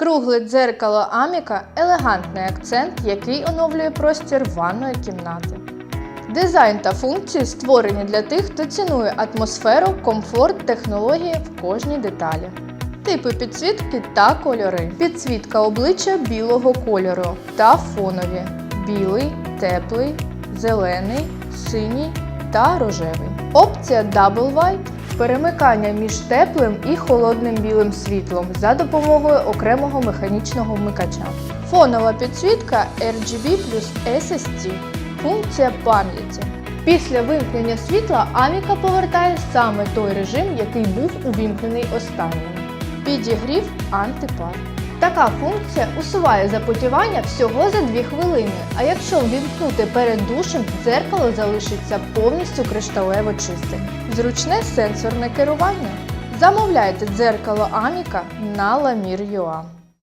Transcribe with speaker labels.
Speaker 1: Кругле дзеркало Аміка елегантний акцент, який оновлює простір ванної кімнати. Дизайн та функції створені для тих, хто цінує атмосферу, комфорт, технології в кожній деталі. Типи підсвітки та кольори. Підсвітка обличчя білого кольору та фонові: білий, теплий, зелений, синій та рожевий. Опція Double White перемикання між теплим і холодним білим світлом за допомогою окремого механічного вмикача. Фонова підсвітка RGB плюс SST. Функція пам'яті. Після вимкнення світла Аміка повертає саме той режим, який був увімкнений останнім. Підігрів антипар. Така функція усуває запотівання всього за 2 хвилини, а якщо ввімкнути перед душем, дзеркало залишиться повністю кришталево чистим. Зручне сенсорне керування. Замовляйте дзеркало Аміка на Lamir.ua.